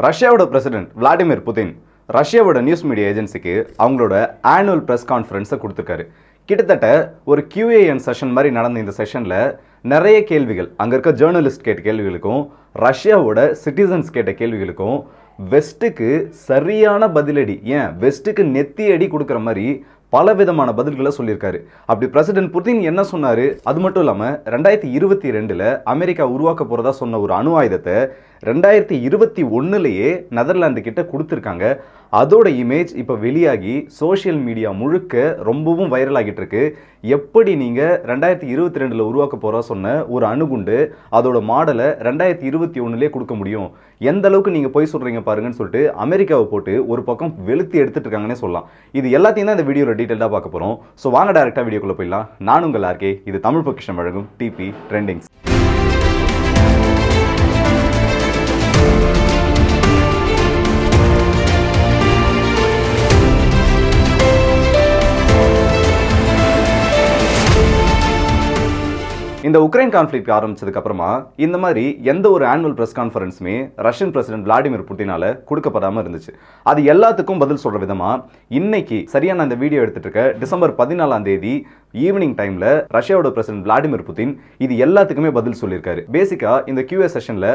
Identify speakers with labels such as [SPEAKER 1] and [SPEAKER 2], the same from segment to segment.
[SPEAKER 1] ரஷ்யாவோட president Vladimir Putin ரஷ்யாவோட news media ஏஜென்சிக்கு அவங்களோட ஆனுவல் ப்ரெஸ் கான்ஃபரன்ஸை கொடுத்துருக்காரு. கிட்டத்தட்ட ஒரு கியூஏஎன் செஷன் மாதிரி நடந்த இந்த செஷனில் நிறைய கேள்விகள் அங்கே இருக்க ஜேர்னலிஸ்ட் கேட்ட கேள்விகளுக்கும் ரஷ்யாவோட சிட்டிசன்ஸ் கேட்ட கேள்விகளுக்கும் வெஸ்ட்டுக்கு சரியான பதிலடி ஏன்? வெஸ்ட்டுக்கு நெத்தி அடி கொடுக்குற மாதிரி பல விதமான பதில்களை சொல்லியிருக்காரு. அப்படி பிரசிடென்ட் புதின் என்ன சொன்னாரு? அது மட்டும் இல்லாமல் ரெண்டாயிரத்தி இருபத்தி ரெண்டில் அமெரிக்கா உருவாக்க போகிறதா சொன்ன ஒரு அணு ஆயுதத்தை ரெண்டாயிரத்தி இருபத்தி ஒன்றுலேயே நெதர்லாந்து கிட்ட கொடுத்துருக்காங்க. அதோட இமேஜ் இப்போ வெளியாகி சோஷியல் மீடியா முழுக்க ரொம்பவும் வைரல் ஆகிட்டு இருக்கு எப்படி நீங்கள் ரெண்டாயிரத்தி இருபத்தி ரெண்டில் உருவாக்க போகிறா சொன்ன ஒரு அணுகுண்டு அதோட மாடலை ரெண்டாயிரத்தி இருபத்தி ஒன்றுலேயே கொடுக்க முடியும். எந்த அளவுக்கு நீங்கள் போய் சொல்கிறீங்க பாருங்கன்னு சொல்லிட்டு அமெரிக்காவை போட்டு ஒரு பக்கம் வெளுத்து எடுத்துட்டு இருக்காங்கன்னே சொல்லலாம். இது எல்லாத்தையும் தான் இந்த வீடியோவில் டீட்டெயிலாக பார்க்க போகிறோம் ஸோ வாங்க டேரெக்டாக வீடியோக்குள்ளே போயிடலாம். நான் உங்கள் ஆர்கே இது தமிழ் பக்கிஷம் வழங்கும் டிபி ட்ரெண்டிங்ஸ் இந்த உக்ரைன் கான்ஃப்ளிக் ஆரம்பிச்சதுக்கு அப்புறமா இந்த மாதிரி எந்த ஒரு ஆனுவல் பிரஸ் கான்ஃபரன்ஸுமே ரஷ்யன் பிரசிடென்ட் விளாடிமிர் புட்டினால கொடுக்கப்படாம இருந்துச்சு. அது எல்லாத்துக்கும் பதில் சொல்ற விதமா இன்னைக்கு சரியா நான் இந்த வீடியோ எடுத்துட்டு இருக்க டிசம்பர் பதினாலாம் தேதி ஈவினிங் டைம்ல ரஷ்யாவோட பிரசிடென்ட் விளாடிமிர் புட்டின் இது எல்லாத்துக்குமே பதில் சொல்லியிருக்காரு. பேசிக்கா இந்த கியூஏ செஷன்ல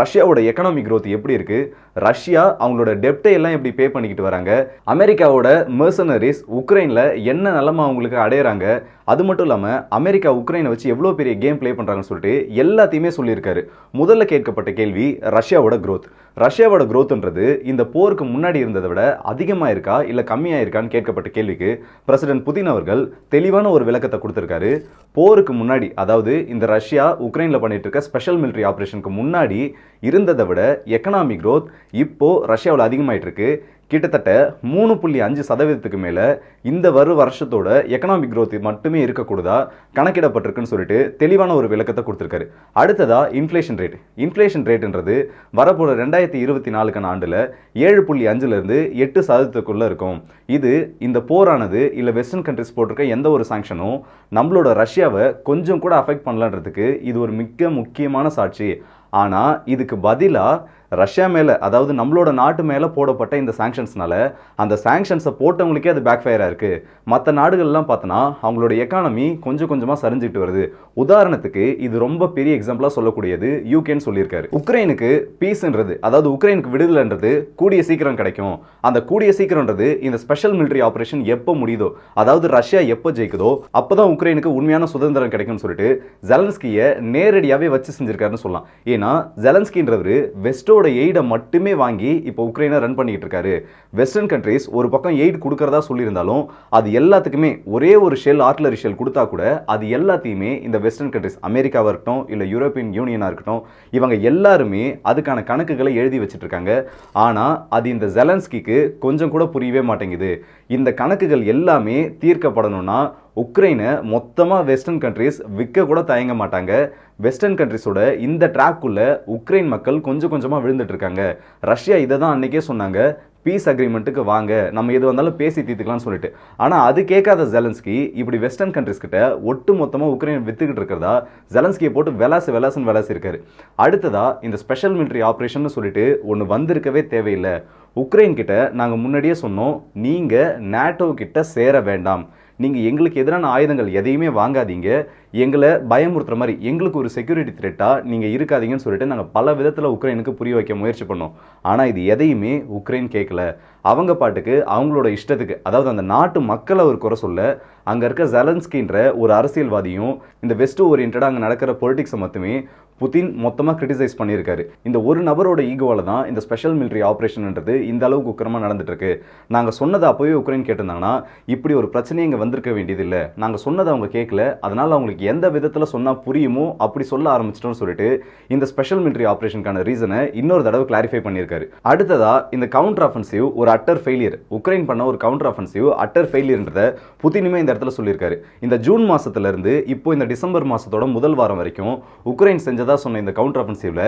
[SPEAKER 1] ரஷ்யாவோட எக்கனாமிக் க்ரோத் எப்படி இருக்கு? ரஷ்யா அவங்களோட டெப்டை எல்லாம் எப்படி பே பண்ணிக்கிட்டு வராங்க? அமெரிக்காவோட மெர்சனரிஸ் உக்ரைன்ல என்ன நிலைமை அவங்களுக்கு அடையிறாங்க? அது மட்டும் இல்லாமல் அமெரிக்கா உக்ரைனை வச்சு எவ்வளோ பெரிய கேம் ப்ளே பண்ணுறாங்கன்னு சொல்லிட்டு எல்லாத்தையுமே சொல்லியிருக்காரு. முதல்ல கேட்கப்பட்ட கேள்வி ரஷ்யாவோட க்ரோத் ரஷ்யாவோட க்ரோத்துன்றது இந்த போருக்கு முன்னாடி இருந்ததை விட அதிகமாக இருக்கா இல்லை கம்மியாக இருக்கான்னு கேட்கப்பட்ட கேள்விக்கு பிரசிடென்ட் புதின் அவர்கள் தெளிவான ஒரு விளக்கத்தை கொடுத்துருக்காரு. போருக்கு முன்னாடி அதாவது இந்த ரஷ்யா உக்ரைனில் பண்ணிட்டு இருக்க ஸ்பெஷல் மிலிட்டரி ஆப்ரேஷனுக்கு முன்னாடி இருந்ததை விட எக்கனாமிக் க்ரோத் இப்போ ரஷ்யாவில் அதிகமாயிட்டு இருக்கு. கிட்டத்தட்ட மூணு புள்ளி அஞ்சு சதவீதத்துக்கு மேலே இந்த வரு வருஷத்தோட எக்கனாமிக் க்ரோத் மட்டுமே இருக்கக்கூடாதா? கணக்கிடப்பட்டிருக்குன்னு சொல்லிட்டு தெளிவான ஒரு விளக்கத்தை கொடுத்துருக்காரு. அடுத்ததா இன்ஃப்ளேஷன் ரேட் இன்ஃப்ளேஷன் ரேட்ன்றது வரப்போகிற ரெண்டாயிரத்தி இருபத்தி நாலுக்கான ஆண்டில் ஏழு புள்ளி அஞ்சுலேருந்து எட்டு சதவீதத்துக்குள்ளே இருக்கும். இது இந்த போரானது இல்லை வெஸ்டர்ன் கண்ட்ரிஸ் போட்டிருக்க எந்த ஒரு சாங்ஷனும் நம்மளோட ரஷ்யாவை கொஞ்சம் கூட அஃபெக்ட் பண்ணலான்றதுக்கு இது ஒரு மிக முக்கியமான சாட்சி. ஆனால் இதுக்கு பதிலாக ரஷ்யா மேலே அதாவது நம்மளோட நாட்டு மேலே போடப்பட்ட இந்த சாங்ஷன்ஸ்னால அந்த சாங்ஷன்ஸை போட்டவங்களுக்கே அது பேக் ஃபயராக இருக்குது மற்ற நாடுகள்லாம் பார்த்தோன்னா அவங்களோட எக்கானமி கொஞ்சம் கொஞ்சமாக சரிஞ்சுக்கிட்டு வருது. உதாரணத்துக்கு இது ரொம்ப பெரிய எக்ஸாம்பிளாக சொல்லக்கூடியது யூகேன்னு சொல்லியிருக்காரு. உக்ரைனுக்கு பீஸ்ன்றது அதாவது உக்ரைனுக்கு விடுதலைன்றது கூடிய சீக்கிரம் கிடைக்கும். அந்த கூடிய சீக்கிரம்ன்றது இந்த ஸ்பெஷல் மிலிட்டரி ஆப்ரேஷன் எப்போ முடியுதோ அதாவது ரஷ்யா எப்போ ஜெயிக்குதோ அப்போ தான் உக்ரைனுக்கு உண்மையான சுதந்திரம் கிடைக்கும்னு சொல்லிட்டு ஜெலன்ஸ்கியை நேரடியாகவே வச்சு செஞ்சிருக்காருன்னு சொல்லலாம். ஏன்னா ஜெலன்ஸ்கின்றவர் வெஸ்டோட எய்டை மட்டுமே வாங்கி இப்போ உக்ரைனை ரன் பண்ணிக்கிட்டு இருக்காரு. வெஸ்டர்ன் கண்ட்ரீஸ் ஒரு பக்கம் எய்ட் கொடுக்கறதா சொல்லியிருந்தாலும் அது எல்லாத்துக்குமே ஒரே ஒரு ஷெல் ஆர்ட்லரி ஷெல் கொடுத்தா கூட அது எல்லாத்தையுமே இந்த வெஸ்டர்ன் கண்ட்ரிஸ் அமெரிக்காவாக இருக்கட்டும் இல்லை யூரோப்பியன் யூனியனாக இருக்கட்டும் இவங்க எல்லாருமே அதுக்கான கணக்குகளை எழுதி வச்சுட்டு இருக்காங்க ஆனால் அது இந்த ஜெலன்ஸ்கிக்கு கொஞ்சம் கூட புரியவே மாட்டேங்குது. இந்த கணக்குகள் எல்லாமே தீர்க்கப்படணும்னா உக்ரைனை மொத்தமாக வெஸ்டர்ன் கண்ட்ரிஸ் விற்க கூட தயங்க மாட்டாங்க. வெஸ்டர்ன் கண்ட்ரிஸோட இந்த ட்ராக்குள்ளே உக்ரைன் மக்கள் கொஞ்சம் கொஞ்சமாக விழுந்துட்டு இருக்காங்க. ரஷ்யா இதை தான் அன்றைக்கே சொன்னாங்க பீஸ் அக்ரிமெண்ட்டுக்கு வாங்க. நம்ம எது வந்தாலும் பேசி தீர்த்துக்கலாம்னு சொல்லிட்டு. ஆனால் அது கேட்காத ஜெலன்ஸ்கி இப்படி வெஸ்டர்ன் கண்ட்ரிஸ் கிட்ட ஒட்டு மொத்தமாக உக்ரைன் வித்துக்கிட்டு இருக்கிறதா? ஜெலன்ஸ்கியை போட்டு வெலாசு வெலாசன் வெலாசி இருக்காரு அடுத்ததா இந்த ஸ்பெஷல் மிலிட்டரி ஆப்ரேஷன் சொல்லிட்டு ஒன்று வந்திருக்கவே தேவையில்லை. உக்ரைன் கிட்ட நாங்கள் முன்னாடியே சொன்னோம். நீங்கள் நேட்டோ கிட்ட சேர வேண்டாம். நீங்கள் எங்களுக்கு எதிரான ஆயுதங்கள் எதையுமே வாங்காதீங்க. எங்களை பயமுறுத்துற மாதிரி எங்களுக்கு ஒரு செக்யூரிட்டி த்ரெட்டாக நீங்கள் இருக்காதீங்கன்னு சொல்லிட்டு நாங்கள் பல விதத்தில் உக்ரைனுக்கு புரிய வைக்க முயற்சி பண்ணோம். ஆனால் இது எதையுமே உக்ரைன் கேட்கல. அவங்க பாட்டுக்கு அவங்களோட இஷ்டத்துக்கு அதாவது அந்த நாட்டு மக்களை ஒரு குறை சொல்ல அங்கே இருக்க ஜெலன்ஸ்கின்ற ஒரு அரசியல்வாதியும் இந்த வெஸ்ட் ஓரியன்டாக அங்கே நடக்கிற பொலிட்டிக்ஸை மட்டுமே புதின் மொத்தமாக கிரிட்டிசைஸ் பண்ணியிருக்காரு. இந்த ஒரு நபரோட ஈகோவால் தான் இந்த ஸ்பெஷல் மிலிட்டரி ஆப்ரேஷன்ன்றது இந்த அளவுக்கு உக்கிரமாக நடந்துட்டுருக்கு. நாங்கள் சொன்னதை அப்போவே உக்ரைன் கேட்டிருந்தாங்கன்னா இப்படி ஒரு பிரச்சனை இங்கே வந்திருக்க வேண்டியதில்லை. நாங்கள் சொன்னதை அவங்க கேட்கல. அதனால் அவங்களுக்கு எந்த விதத்தில் சொன்னால் புரியுமோ அப்படி சொல்ல ஆரம்பிச்சிட்டோம்னு சொல்லிட்டு இந்த ஸ்பெஷல் மிலிட்டரி ஆப்ரேஷனுக்கான ரீசனை இன்னொரு தடவை கிளாரிஃபை பண்ணியிருக்காரு. அடுத்ததா இந்த கவுண்டர் அஃபென்சிவ் ஒரு அட்டர் ஃபெயிலியர் உக்ரைன் பண்ண ஒரு கவுண்டர் அஃபென்சிவ் அட்டர் ஃபெயிலியர்ன்றத புதினுமே இந்த இடத்துல சொல்லியிருக்காரு. இந்த ஜூன் மாசத்துல இருந்து இப்போ இந்த டிசம்பர் மாசத்தோட முதல் வாரம் வரைக்கும் உக்ரைன் செஞ்சதா சொன்ன இந்த கவுண்டர் அஃபென்சிவ்ல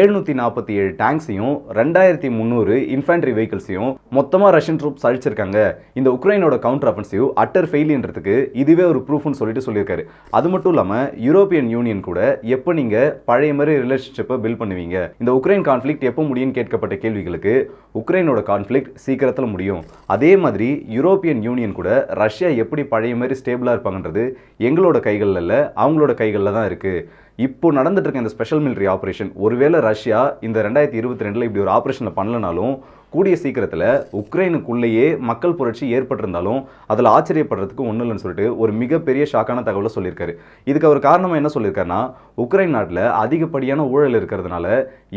[SPEAKER 1] எழுநூத்தி நாற்பத்தி ஏழு டேங்க்ஸையும் ரெண்டாயிரத்தி முந்நூறு இன்ஃபேண்ட்ரி வெஹிக்கிள்ஸையும் மொத்தமாக ரஷ்யன் ட்ரூப்ஸ் அழிச்சிருக்காங்க. இந்த உக்ரைனோட கவுண்டர் அஃபென்சிவ் அட்டர் ஃபெயிலியன்றதுக்கு இதுவே ஒரு ப்ரூஃப்னு சொல்லிட்டு சொல்லியிருக்காரு. அது மட்டும் இல்லாமல் யூரோப்பியன் யூனியன் கூட எப்போ நீங்கள் பழைய மாதிரி ரிலேஷன்ஷிப்பை பில்ட் பண்ணுவீங்க? இந்த உக்ரைன் கான்ஃப்ளிக்ட் எப்போ முடியும்னு கேட்கப்பட்ட கேள்விகளுக்கு உக்ரைனோட கான்ஃப்ளிக்ட் சீக்கிரத்தில் முடியும். அதே மாதிரி யூரோப்பியன் யூனியன் கூட ரஷ்யா எப்படி பழைய மாதிரி ஸ்டேபிளாக இருப்பாங்கன்றது எங்களோட கைகளில் இல்லை அவங்களோட கைகளில் தான் இருக்குது இப்போ நடந்துட்டு இருக்க இந்த ஸ்பெஷல் மிலிட்ரி ஆப்ரேஷன் ஒருவேளை ரஷ்யா இந்த ரெண்டாயிரத்தி இருபத்தி ரெண்டில் இப்படி ஒரு ஆப்ரேஷனில் பண்ணலனாலும் கூடிய சீக்கிரத்தில் உக்ரைனுக்குள்ளேயே மக்கள் புரட்சி ஏற்பட்டிருந்தாலும் அதில் ஆச்சரியப்படுறதுக்கு ஒன்றும் இல்லைன்னு சொல்லிட்டு ஒரு மிகப்பெரிய ஷாக்கான தகவலை சொல்லியிருக்காரு. இதுக்கு அவர் காரணமாக என்ன சொல்லியிருக்காருன்னா உக்ரைன் நாட்டில் அதிகப்படியான ஊழல் இருக்கிறதுனால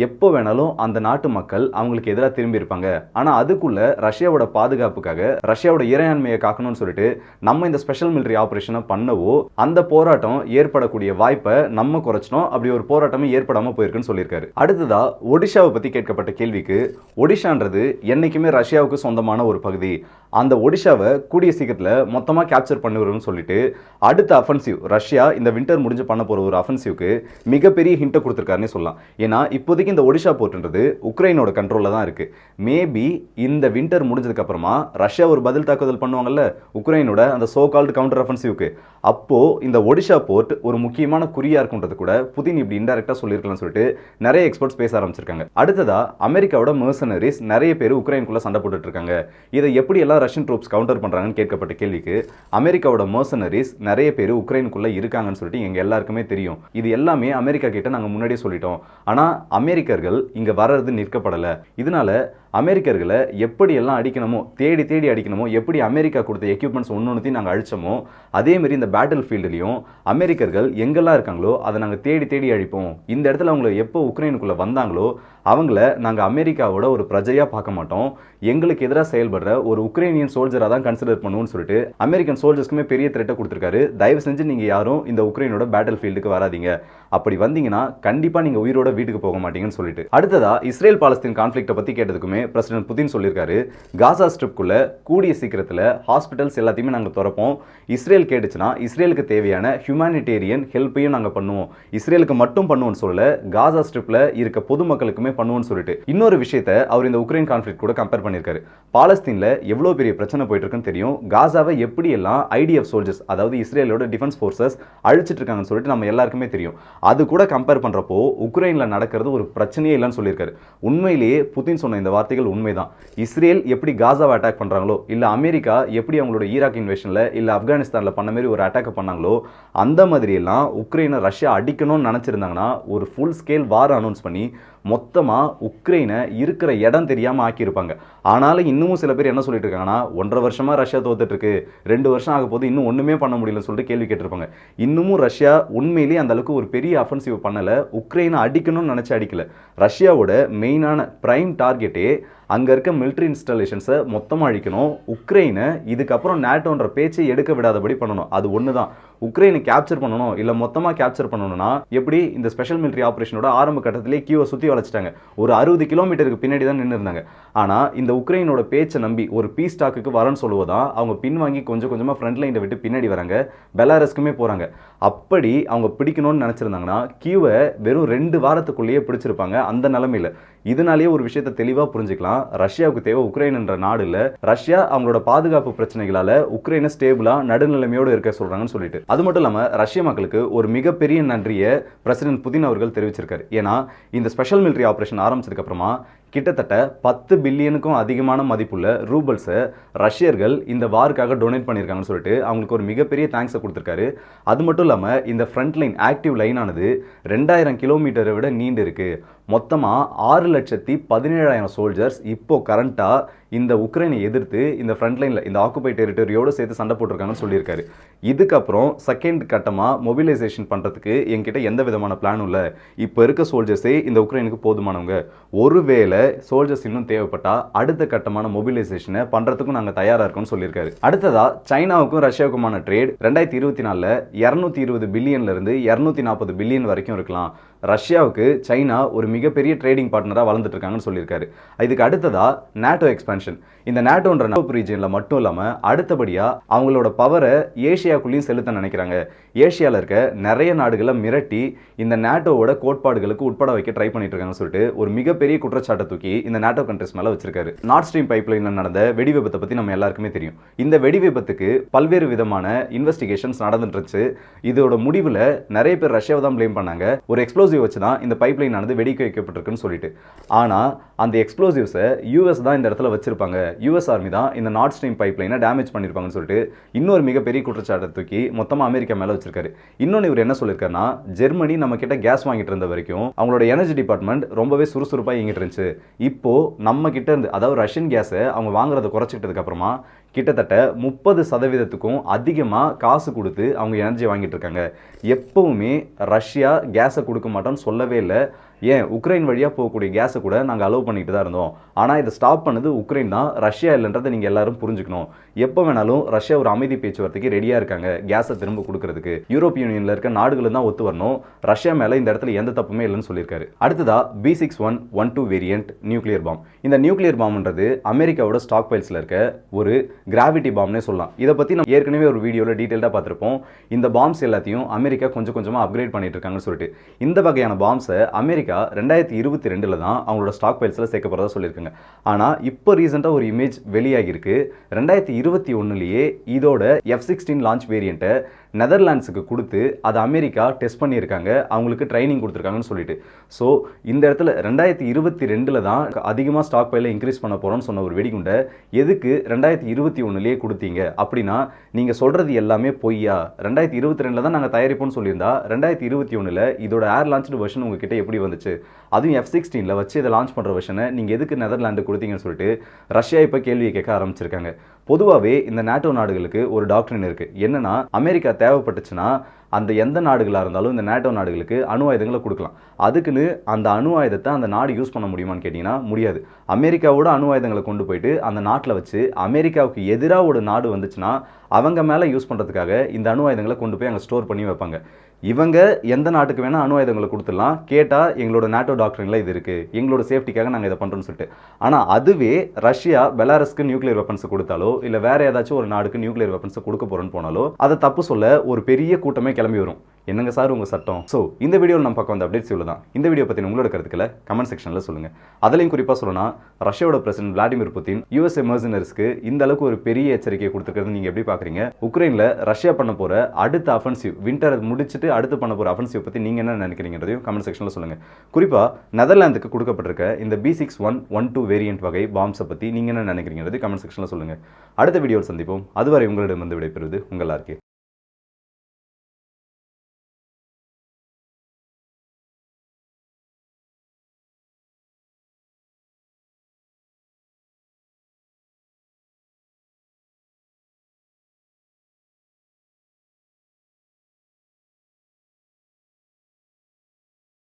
[SPEAKER 1] எப்போ வேணாலும் அந்த நாட்டு மக்கள் அவங்களுக்கு எதிராக திரும்பி இருப்பாங்க ஆனால் அதுக்குள்ள ரஷ்யாவோட பாதுகாப்புக்காக ரஷ்யாவோட இறையாண்மையை காக்கணும்னு சொல்லிட்டு நம்ம இந்த ஸ்பெஷல் மிலிட்ரி ஆப்ரேஷனை பண்ணவோ அந்த போராட்டம் ஏற்படக்கூடிய வாய்ப்பை நம்ம குறைச்சினோம் அப்படி ஒரு போராட்டமே ஏற்படாமல் போயிருக்குன்னு சொல்லியிருக்காரு. அடுத்ததா ஒடிஷாவை பற்றி கேட்கப்பட்ட கேள்விக்கு ஒடிஷான்றது என்னைக்குமே ரஷ்யாவுக்கு சொந்தமான ஒரு பகுதி. அந்த ஒடிஷாவை கூடிய சீக்கிரத்தில் மொத்தமாக கேப்சர் பண்ணுவோம்னு சொல்லிட்டு அடுத்த அஃபென்சிவ் ரஷ்யா இந்த வின்டர் முடிஞ்சு பண்ண போகிற ஒரு அஃபென்சிவ்க்கு மிகப்பெரிய ஹிண்ட்டை கொடுத்துருக்காருன்னு சொல்லலாம். ஏன்னா இப்போதைக்கு இந்த ஒடிஷா போர்ட்டுன்றது உக்ரைனோட கண்ட்ரோலில் தான் இருக்குது மேபி இந்த வின்டர் முடிஞ்சதுக்கப்புறமா ரஷ்யா ஒரு பதில் தாக்குதல் பண்ணுவாங்கல்ல உக்ரைனோட அந்த சோ கால்டு கவுண்டர் அஃபென்சிவ்க்கு அப்போது இந்த ஒடிஷா போர்ட் ஒரு முக்கியமான குறியாக இருக்குன்றது கூட புதின் இப்படி இன்டெரக்டாக சொல்லியிருக்கலாம்னு சொல்லிட்டு நிறைய எக்ஸ்பர்ட்ஸ் பேச ஆரம்பிச்சிருக்காங்க. அடுத்ததாக அமெரிக்காவோட மெர்சனரிஸ் நிறைய பேர் உக்ரைனுக்குள்ளே சண்டை போட்டுட்டு இருக்காங்க. இதை எப்படி எல்லாம் ரஷ்யன் ட்ரூப்ஸ் கவுண்டர் பண்ணுறாங்கன்னு கேட்கப்பட்ட கேள்விக்கு அமெரிக்காவோட மர்சனரிஸ் நிறைய பேர் உக்ரைனுக்குள்ளே இருக்காங்கன்னு சொல்லிட்டு எங்கள் எல்லாருக்குமே தெரியும். இது எல்லாமே அமெரிக்கா கிட்ட நாங்கள் முன்னாடியே சொல்லிட்டோம். ஆனால் அமெரிக்கர்கள் இங்கே வர்றது நிற்கப்படலை. இதனால அமெரிக்கர்களை எப்படியெல்லாம் அடிக்கணுமோ தேடி தேடி அடிக்கணுமோ எப்படி அமெரிக்கா கொடுத்த எக்யூப்மெண்ட்ஸ் ஒன்று ஒன்றுத்தையும் நாங்கள் அழிச்சோமோ அதேமாரி இந்த பேட்டில் ஃபீல்டுலையும் அமெரிக்கர்கள் எங்கெல்லாம் இருக்காங்களோ அதை நாங்கள் தேடி தேடி அழிப்போம். இந்த இடத்துல அவங்கள எப்போ உக்ரைனுக்குள்ளே வந்தாங்களோ அவங்கள நாங்கள் அமெரிக்காவோட ஒரு பிரஜையாக பார்க்க மாட்டோம். எங்களுக்கு எதிராக செயல்படுற ஒரு உக்ரைனியன் சோல்ஜராக தான் கன்சிடர் பண்ணுவோம்னு சொல்லிட்டு அமெரிக்கன் சோல்ஜர்ஸ்க்குமே பெரிய த்ரெட்டை கொடுத்துருக்காரு. தயவு செஞ்சு நீங்கள் யாரும் இந்த உக்ரைனோட பேட்டில் ஃபீல்டுக்கு வராதீங்க. அப்படி வந்தீங்கன்னா கண்டிப்பாக நீங்கள் உயிரோட வீட்டுக்கு போக மாட்டீங்கன்னு சொல்லிட்டு. அடுத்ததா இஸ்ரேல் பாலஸ்தீன் கான்ஃப்ளிக்ட்டை பற்றி கேட்டதுக்குமே பிரசிடென்ட் புதின் சொல்லியிருக்காரு. காசா ஸ்ட்ரிப்குள்ளே கூடிய சீக்கிரத்தில் ஹாஸ்பிட்டல்ஸ் எல்லாத்தையுமே நாங்கள் திறப்போம். இஸ்ரேல் கேட்டுச்சுன்னா இஸ்ரேலுக்கு தேவையான ஹியூமானிட்டேரியன் ஹெல்ப்பையும் நாங்கள் பண்ணுவோம். இஸ்ரேலுக்கு மட்டும் பண்ணுவோம்னு சொல்லல காசா ஸ்ட்ரிப்பில் இருக்க பொதுமக்களுக்குமே பண்ணுவோம்னு சொல்லிட்டு. இன்னொரு விஷயத்தை அவர் இந்த உக்ரைன் கான்ஃப்ளிக் கூட கம்பேர் பண்ணியிருக்காரு. பாலஸ்தீனில் எவ்வளோ பெரிய பிரச்சனை போயிட்டு இருக்குன்னு தெரியும். காசாவை எப்படியெல்லாம் ஐடிஎஃப் சோல்ஜர்ஸ் அதாவது இஸ்ரேலோட டிஃபென்ஸ் ஃபோர்ஸஸ் அழிச்சிட்டு இருக்காங்கன்னு சொல்லிட்டு நம்ம எல்லாருக்குமே தெரியும். அது கூட கம்பேர் பண்ணுறப்போ உக்ரைனில் நடக்கிறது ஒரு பிரச்சனையே இல்லைன்னு சொல்லியிருக்காரு. உண்மையிலேயே புதின் சொன்ன இந்த வார்த்தைகள் உண்மைதான். இஸ்ரேல் எப்படி காசாவை அட்டாக் பண்ணுறாங்களோ இல்லை அமெரிக்கா எப்படி அவங்களோட ஈராக் இன்வேஷனில் இல்லை ஆப்கானிஸ்தானில் பண்ண மாதிரி ஒரு அட்டாக் பண்ணாங்களோ அந்த மாதிரியெல்லாம் உக்ரைனை ரஷ்யா அடிக்கணும்னு நினச்சிருந்தாங்கன்னா ஒரு ஃபுல் ஸ்கேல் வார் அனௌன்ஸ் பண்ணி மொத்தமாக உக்ரைனை இருக்கிற இடம் தெரியாமல் ஆக்கியிருப்பாங்க. ஆனாலும் இன்னமும் சில பேர் என்ன சொல்லிட்டு இருக்காங்கன்னா ஒன்றரை வருஷமாக ரஷ்யா தோத்துட்ருக்கு ரெண்டு வருஷம் ஆக போது இன்னும் ஒன்றுமே பண்ண முடியலன்னு சொல்லிட்டு கேள்வி கேட்டிருப்பாங்க. இன்னமும் ரஷ்யா உண்மையிலேயே அந்த அளவுக்கு ஒரு பெரிய அஃபென்சிவ் பண்ணலை. உக்ரைனை அடிக்கணும்னு நினச்சி அடிக்கல. ரஷ்யாவோட மெயினான பிரைம் டார்கெட்டே அங்கே இருக்க மிலிட்ரி இன்ஸ்டாலேஷன்ஸை மொத்தமாக அழிக்கணும். உக்ரைனை இதுக்கப்புறம் நேட்டோன்ற பேச்சை எடுக்க விடாதபடி பண்ணணும். அது ஒன்று தான் உக்ரைனை கேப்சர் பண்ணணும் இல்லை மொத்தமாக கேப்சர் பண்ணணும்னா எப்படி இந்த ஸ்பெஷல் மிலிட்ரி ஆப்ரேஷனோட ஆரம்ப கட்டத்திலே கியூவை சுற்றி வளைச்சிட்டாங்க. ஒரு அறுபது கிலோமீட்டருக்கு பின்னாடி தான் நின்று இருந்தாங்க ஆனால் இந்த உக்ரைனோட பேச்சை நம்பி ஒரு பீஸ் டாக்குக்கு வரேன்னு சொல்லுவதான் அவங்க பின்வாங்கி கொஞ்சம் கொஞ்சமாக ஃப்ரண்ட் லைனை விட்டு பின்னாடி வராங்க. பெலாரஸ்க்குமே போகிறாங்க அப்படி அவங்க பிடிக்கணும்னு நினச்சிருந்தாங்கன்னா கியூவை வெறும் ரெண்டு வாரத்துக்குள்ளேயே பிடிச்சிருப்பாங்க. அந்த நிலமையில. இதனாலேயே ஒரு விஷயத்தை தெளிவாக புரிஞ்சுக்கலாம். ரஷ்யாவுக்கு தேவை உக்ரைன் என்ற நாடு இல்லை ரஷ்யா அவங்களோட பாதுகாப்பு பிரச்சனைகளால உக்ரைனை ஸ்டேபிளாக நடுநிலைமையோடு இருக்க சொல்கிறாங்கன்னு சொல்லிட்டு. அது மட்டும் இல்லாமல் ரஷ்ய மக்களுக்கு ஒரு மிகப்பெரிய நன்றியை பிரசிடென்ட் புதின் அவர்கள் தெரிவிச்சிருக்காரு. ஏன்னா இந்த ஸ்பெஷல் மிலிட்ரி ஆப்ரேஷன் ஆரம்பிச்சதுக்கு அப்புறமா கிட்டத்தட்ட பத்து பில்லியனுக்கும் அதிகமான மதிப்புள்ள ரூபல்ஸை ரஷ்யர்கள் இந்த வாருக்காக டொனேட் பண்ணியிருக்காங்கன்னு சொல்லிட்டு அவங்களுக்கு ஒரு மிகப்பெரிய தேங்க்ஸை கொடுத்துருக்காரு. அது மட்டும் இல்லாமல் இந்த ஃப்ரண்ட் லைன் ஆக்டிவ் லைனானது ரெண்டாயிரம் கிலோமீட்டரை விட நீண்டு இருக்குது மொத்தமாக ஆறு லட்சத்தி பதினேழாயிரம் சோல்ஜர்ஸ் இப்போது கரண்ட்டாக இந்த உக்ரைனை எதிர்த்து இந்த ஃப்ரண்ட் லைனில் இந்த ஆக்குபை டெரிட்டரியோடு சேர்த்து சண்டை போட்டிருக்காங்கன்னு சொல்லியிருக்காரு. இதுக்கப்புறம் செகண்ட் கட்டமாக மொபிலைசேஷன் பண்ணுறதுக்கு என்கிட்ட எந்த விதமான பிளானும் இல்லை. இப்போ இருக்க சோல்ஜர்ஸே இந்த உக்ரைனுக்கு போதுமானவங்க. ஒருவேளை சோல்ஜர்ஸ் இன்னும் தேவைப்பட்டால் அடுத்த கட்டமான மொபிலைசேஷனை பண்ணுறதுக்கும் நாங்கள் தயாராக இருக்கோம்னு சொல்லியிருக்காரு. அடுத்ததாக சைனாவுக்கும் ரஷ்யாவுக்குமான ட்ரேட் ரெண்டாயிரத்தி இருபத்தி நாலில் இரநூத்தி இருபது பில்லியன்லேருந்து இரநூத்தி நாற்பது பில்லியன் வரைக்கும் இருக்கலாம். ரஷ்யாவுக்கு சைனா ஒரு மிகப்பெரிய ட்ரேடிங் பார்ட்னராக வளர்ந்துட்டு இருக்காங்கன்னு சொல்லியிருக்காரு. இதுக்கு அடுத்ததாக நேட்டோ எக்ஸ்பென்ஷன் இந்த நேட்டோன்ற நட்பு ரீஜனில் மட்டும் இல்லாமல் அடுத்தபடியாக அவங்களோட பவரை ஏஷியாக்குள்ளேயும் செலுத்த நினைக்கிறாங்க. ஏஷியாவில் இருக்க நிறைய நாடுகளை மிரட்டி இந்த நேட்டோவோட கோட்பாடுகளுக்கு உட்பட வைக்க ட்ரை பண்ணிட்டு இருக்காங்கன்னு சொல்லிட்டு ஒரு மிகப்பெரிய குற்றச்சாட்டை தூக்கி இந்த நேட்டோ கண்ட்ரிஸ் மேலே வச்சிருக்காரு. நார்த் ஸ்ட்ரீம் பைப்லைனில் நடந்த வெடி விபத்தை பற்றி நம்ம எல்லாருக்குமே தெரியும். இந்த வெடி விபத்துக்கு பல்வேறு விதமான இன்வெஸ்டிகேஷன்ஸ் நடந்துட்டு இருந்துச்சு இதோட முடிவில் நிறைய பேர் ரஷ்யாவை தான் ப்ளேம் பண்ணாங்க. ஒரு எக்ஸ்ப்ளோசிவ் வச்சு தான் இந்த பைப்லைன் ஆனது வெடிக்க வைக்கப்பட்டிருக்குன்னு சொல்லிட்டு. ஆனால் அந்த எக்ஸ்ப்ளோசிவ்ஸை யூஎஸ் தான் இந்த இடத்துல வச்சிருப்பாங்க. யூஎஸ் ஆர்மி தான் இந்த நார்த் ஸ்ட்ரீம் பைப்லைனை டேமேஜ் பண்ணியிருப்பாங்கன்னு சொல்லிட்டு இன்னொரு மிகப்பெரிய குற்றச்சாட்டை தூக்கி மொத்தமாக அமெரிக்கா மேலே வச்சிருக்காரு. இன்னொன்று இவர் என்ன சொல்லியிருக்காருன்னா ஜெர்மனி நம்ம கிட்ட கேஸ் வாங்கிட்டு இருந்த வரைக்கும் அவங்களோட எனர்ஜி டிபார்ட்மெண்ட் ரொம்பவே சுறுசுறுப்பாக இயங்கிட்டு இருந்துச்சு. இப்போ நம்ம கிட்ட இருந்து அதாவது ரஷ்யன் கேஸை அவங்க வாங்குறதை குறைச்சிக்கிட்டதுக்கு அப்புறமா கிட்டத்தட்ட முப்பது சதவீதத்துக்கும் அதிகமாக காசு கொடுத்து அவங்க எனர்ஜி வாங்கிட்டு இருக்காங்க. எப்பவுமே ரஷ்யா கேஸை கொடுக்க மாட்டோம்னு சொல்லவே இல்லை. ஏன்? உக்ரைன் வழியாக போகக்கூடிய கேஸை கூட நாங்கள் அலோவ் பண்ணிட்டு தான் இருந்தோம். ஆனால் இதை ஸ்டாப் பண்ணது உக்ரைன் தான். ரஷ்யா இல்லைன்றதை நீங்கள் எல்லாரும் புரிஞ்சுக்கணும். எப்போ வேணாலும் ரஷ்யா ஒரு அமைதி பேச்சுவார்த்தைக்கு ரெடியாக இருக்காங்க கேஸை திரும்ப கொடுக்கறதுக்கு. யூரோப் யூனியனில் இருக்க நாடுகளும் தான் ஒத்து வரணும். ரஷ்யா மேலே இந்த இடத்துல எந்த தப்புமே இல்லைன்னு சொல்லியிருக்காரு. அடுத்ததா B six one one two variant nuclear bomb இந்த நியூக்ளியர் பாம்ன்றது அமெரிக்காவோட ஸ்டாக் பைல்ஸில் இருக்க ஒரு கிராவிட்டி பாம்னே சொல்லலாம். இதை பற்றி நம்ம ஏற்கனவே ஒரு வீடியோவில் டீட்டெயிலாக பார்த்துருப்போம். இந்த பாம்ஸ் எல்லாத்தையும் அமெரிக்கா கொஞ்சம் கொஞ்சமாக அப்கிரேட் பண்ணிட்டு இருக்காங்கன்னு சொல்லிட்டு. இந்த வகையான பாம்ஸை அமெரிக்கா ரெண்டாயிரத்தி இருபத்தி ரெண்டில் தான் அவங்களோட ஸ்டாக் பைல்ஸில் சேர்க்க போகிறதா சொல்லியிருக்காங்க. ஆனால் இப்போ ரீசெண்டாக ஒரு இமேஜ் வெளியாகிருக்கு ரெண்டாயிரத்தி இருபத்தி ஒன்றுலேயே இதோட எஃப் சிக்ஸ்டீன் லான்ச் வேரியண்ட்டை நெதர்லாண்ட்ஸுக்கு கொடுத்து அதை அமெரிக்கா டெஸ்ட் பண்ணியிருக்காங்க. அவங்களுக்கு ட்ரைனிங் கொடுத்துருக்காங்கன்னு சொல்லிட்டு. ஸோ இந்த இடத்துல ரெண்டாயிரத்தி இருபத்தி ரெண்டில் தான் அதிகமாக ஸ்டாக் பைல இன்க்ரீஸ் பண்ண போகிறோம்னு சொன்ன ஒரு வெடிகுண்டை எதுக்கு ரெண்டாயிரத்தி இருபத்தி ஒன்றுலேயே கொடுத்தீங்க? அப்படின்னா நீங்கள் சொல்கிறது எல்லாமே பொய்யா? ரெண்டாயிரத்தி இருபத்தி ரெண்டில் தான் நாங்கள் தயாரிப்போம்னு சொல்லியிருந்தா ரெண்டாயிரத்தி இருபத்தி ஒன்றில் இதோட ஏர் லான்ச்சு வெர்ஷன் உங்ககிட்ட எப்படி வந்துச்சு? அதுவும் எஃப் சிக்ஸ்டீனில் வச்சு இதை லான்ச் பண்ணுற வெர்ஷனை நீங்கள் எதுக்கு நெதர்லாண்டு கொடுத்தீங்கன்னு சொல்லிட்டு ரஷ்யா இப்போ கேள்வியை கேட்க ஆரம்பிச்சிருக்காங்க. பொதுவாகவே இந்த நாட்டோ நாடுகளுக்கு ஒரு டாக்டரின் இருக்குது என்னென்னா அமெரிக்கா தேவைப்பட்டுச்சுன்னா அந்த எந்த நாடுகளாக இருந்தாலும் இந்த நேட்டோ நாடுகளுக்கு அணு ஆயுதங்களை கொடுக்கலாம். அதுக்குன்னு அந்த அணு ஆயுதத்தை அந்த நாடு யூஸ் பண்ண முடியுமான்னு கேட்டிங்கன்னா முடியாது. அமெரிக்காவோட அணு ஆயுதங்களை கொண்டு போயிட்டு அந்த நாட்டில் வச்சு அமெரிக்காவுக்கு எதிராக ஒரு நாடு வந்துச்சுன்னா அவங்க மேலே யூஸ் பண்ணுறதுக்காக இந்த அணு ஆயுதங்களை கொண்டு போய் அங்கே ஸ்டோர் பண்ணி வைப்பாங்க. இவங்க எந்த நாட்டுக்கு வேணால் அணு ஆயுதங்களை கொடுத்துடலாம். கேட்டால் எங்களோட நேட்டோ டாக்டரின்ல இது இருக்குது எங்களோட சேஃப்டிக்காக நாங்கள் இதை பண்ணுறோம்னு சொல்லிட்டு. ஆனால் அதுவே ரஷ்யா பெலாரஸ்க்கு நியூக்ளியர் வெப்பன்ஸ் கொடுத்தாலோ இல்லை வேறு ஏதாச்சும் ஒரு நாடுக்கு நியூக்ளியர் வெப்பன்ஸ் கொடுக்க போகிறோன்னு போனாலோ அதை தப்பு சொல்ல ஒரு பெரிய கூட்டமே கிளம்பி வரும். என்னங்க சார் உங்கள் சட்டம்? ஸோ இந்த வீடியோவில் நம்ம பக்கம் வந்த அப்டேட்ஸ் இவ்வளோ தான் இந்த வீடியோ பற்றி உங்களோட கருத்துக்களை கமெண்ட் செக்ஷனில் சொல்லுங்கள் அதுலேயும் குறிப்பாக சொல்லணும் ரஷ்யாவோட பிரசிடென்ட் விளாடிமிர் புத்தின் யூஎஸ்ஏ மர்சனர்ஸ்க்கு இந்த அளவுக்கு ஒரு பெரிய எச்சரிக்கையை கொடுத்துருக்கிறது நீங்கள் எப்படி பார்க்குறீங்க? உக்ரைனில் ரஷ்யா பண்ண போகிற அடுத்த அஃபென்சிவ் வின்டர் முடிச்சுட்டு அடுத்து பண்ண போகிற அஃபென்சிவ் பற்றி நீங்கள் என்ன நினைக்கிறீங்கிறதையும் கமெண்ட் செக்ஷனில் சொல்லுங்கள் குறிப்பாக நெதர்லாந்துக்கு கொடுக்கப்பட்டிருக்க இந்த B six one one two variant வகை பாம்ஸை பற்றி நீங்கள் என்ன நினைக்கிறீங்கிறது கமெண்ட் செக்ஷனில் சொல்லுங்கள் அடுத்த வீடியோவில் சந்திப்போம். அதுவரை உங்களிடம் வந்து விடைபெறுவது உங்கள் ஆர்கே